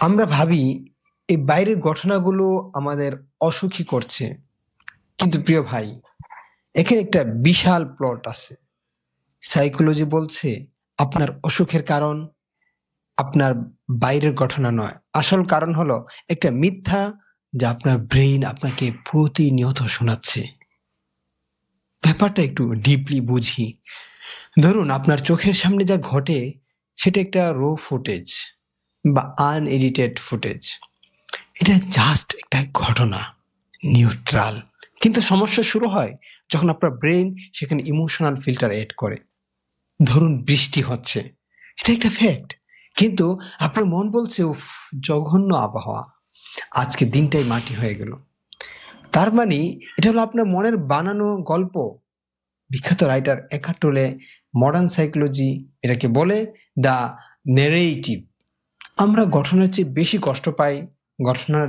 আমরা ভাবি এই বাইরের ঘটনাগুলো আমাদের অসুখী করছে। কিন্তু প্রিয় ভাই, এখানে একটা বিশাল প্লট আছে। সাইকোলজি বলছে আপনার অসুখের কারণ আপনার বাইরের ঘটনা নয়। আসল কারণ হলো একটা মিথ্যা যা আপনার ব্রেইন আপনাকে প্রতিনিয়ত শোনাচ্ছে। ব্যাপারটা একটু ডিপলি বুঝি। ধরুন আপনার চোখের সামনে যা ঘটে, সেটা একটা রো ফুটেজ বা আনএডিটেড ফুটেজ এটা জাস্ট একটা ঘটনা নিউট্রাল কিন্তু সমস্যা শুরু হয় যখন আপনার ব্রেন সেখানে ইমোশনাল ফিল্টার এড করে। ধরুন বৃষ্টি হচ্ছে, এটা একটা ফ্যাক্ট কিন্তু আপনার মন বলছে, উফ, জঘন্য আবহাওয়া, আজকে দিনটাই মাটি হয়ে গেল। তার মানে এটা হলো আপনার মনের বানানো গল্প। বিখ্যাত রাইটার একাটোলে মডার্ন সাইকোলজি এটাকে বলে দ্য নেরেটিভ আমরা ঘটনার চেয়ে বেশি কষ্ট পাই ঘটনা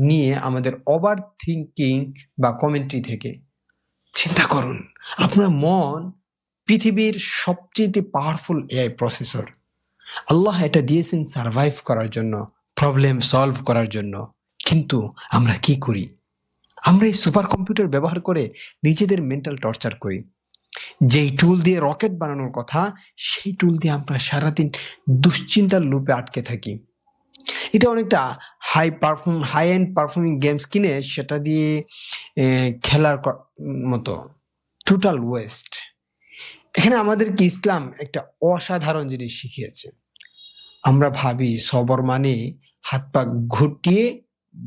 নিয়ে আমাদের ওভার থিঙ্কিং বা কমেন্ট্রি থেকে। চিন্তা করুন, আপনার মন পৃথিবীর সবচেয়ে পাওয়ারফুল এআই প্রসেসর আল্লাহ এটা দিয়েছেন সার্ভাইভ করার জন্য প্রবলেম সলভ করার জন্য। কিন্তু আমরা কি করি? আমরা এই সুপার কম্পিউটার ব্যবহার করে নিজেদের মেন্টাল টর্চার করি। যেই টুল দিয়ে রকেট বানানোর কথা, সেই টুল দিয়ে আমরা সারাদিন দুশ্চিন্তার লুপে আটকে থাকি। এটা অনেকটা high perform high end performing games কিনে সেটা দিয়ে খেলার মতো। টোটাল ওয়েস্ট এখানে আমাদেরকে ইসলাম একটা অসাধারণ জিনিস শিখিয়েছে। আমরা ভাবি সবর মানে হাত পা ঘুটিয়ে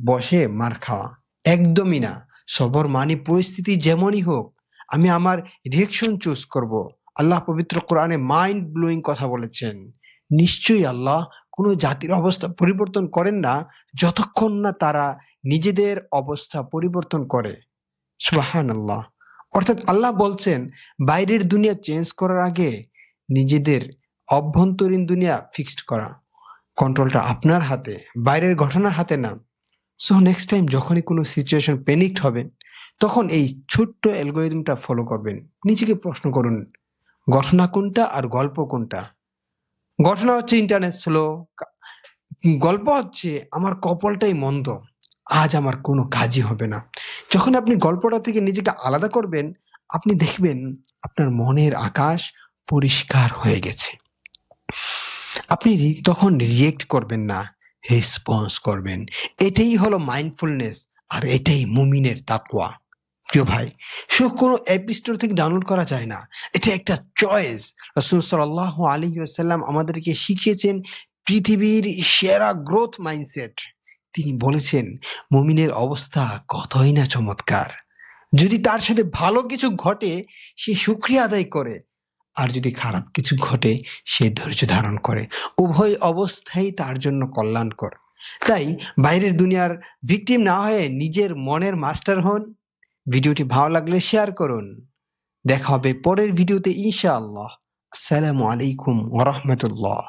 বসে মার খাওয়া। একদমই না। সবর মানে পরিস্থিতি যেমনই হোক আমি আমার রিয়েকশন চুজ করব। আল্লাহ পবিত্র কোরআনে মাইন্ড ব্লোয়িং কথা বলেছেন। নিশ্চয়ই আল্লাহ কোনো জাতির অবস্থা পরিবর্তন করেন না, যতক্ষণ না তারা নিজেদের অবস্থা পরিবর্তন করে। সুবাহান আল্লাহ অর্থাৎ আল্লাহ বলছেন, বাইরের দুনিয়া চেঞ্জ করার আগে নিজেদের অভ্যন্তরীণ দুনিয়া ফিক্সড করা। কন্ট্রোলটা আপনার হাতে, বাইরের ঘটনার হাতে না। সো নেক্সট টাইম যখনই কোনো সিচুয়েশন প্যানিকড হবেন তখন এই ছোট্ট অ্যালগোরিদমটা ফলো করবেন। নিজেকে প্রশ্ন করুন, ঘটনা কোনটা আর গল্প কোনটা? ঘটনা হচ্ছে ইন্টারনেট স্লো গল্প হচ্ছে আমার কপালটাই মন্দ, আজ আমার কোনো কাজই হবে না। যখন আপনি গল্পটা থেকে নিজেকে আলাদা করবেন, আপনি দেখবেন আপনার মনের আকাশ পরিষ্কার হয়ে গেছে। আপনি তখন রিয়েক্ট করবেন না রেসপন্স করবেন। এটাই হলো মাইন্ডফুলনেস আর এটাই মুমিনের তাকওয়া। প্রিয় ভাই সে কোনো অ্যাপ স্টোর থেকে ডাউনলোড করা যায় না। এটা একটা চয়েস রসুল সাল্লাহ আলী আসাল্লাম আমাদেরকে শিখিয়েছেন পৃথিবীর সেরা গ্রোথ মাইন্ডসেট তিনি বলেছেন, মুমিনের অবস্থা কতই না চমৎকার। যদি তার সাথে ভালো কিছু ঘটে, সে সুক্রিয়া আদায় করে। আর যদি খারাপ কিছু ঘটে, সে ধৈর্য ধারণ করে। উভয় অবস্থাই তার জন্য কল্যাণকর। তাই বাইরের দুনিয়ার ভিকটিম না হয়ে নিজের মনের মাস্টার হন। ভিডিওটি ভালো লাগলে শেয়ার করুন। দেখা হবে পরের ভিডিওতে ইনশাআল্লাহ। আসসালামু আলাইকুম ওরহমতুল্লাহ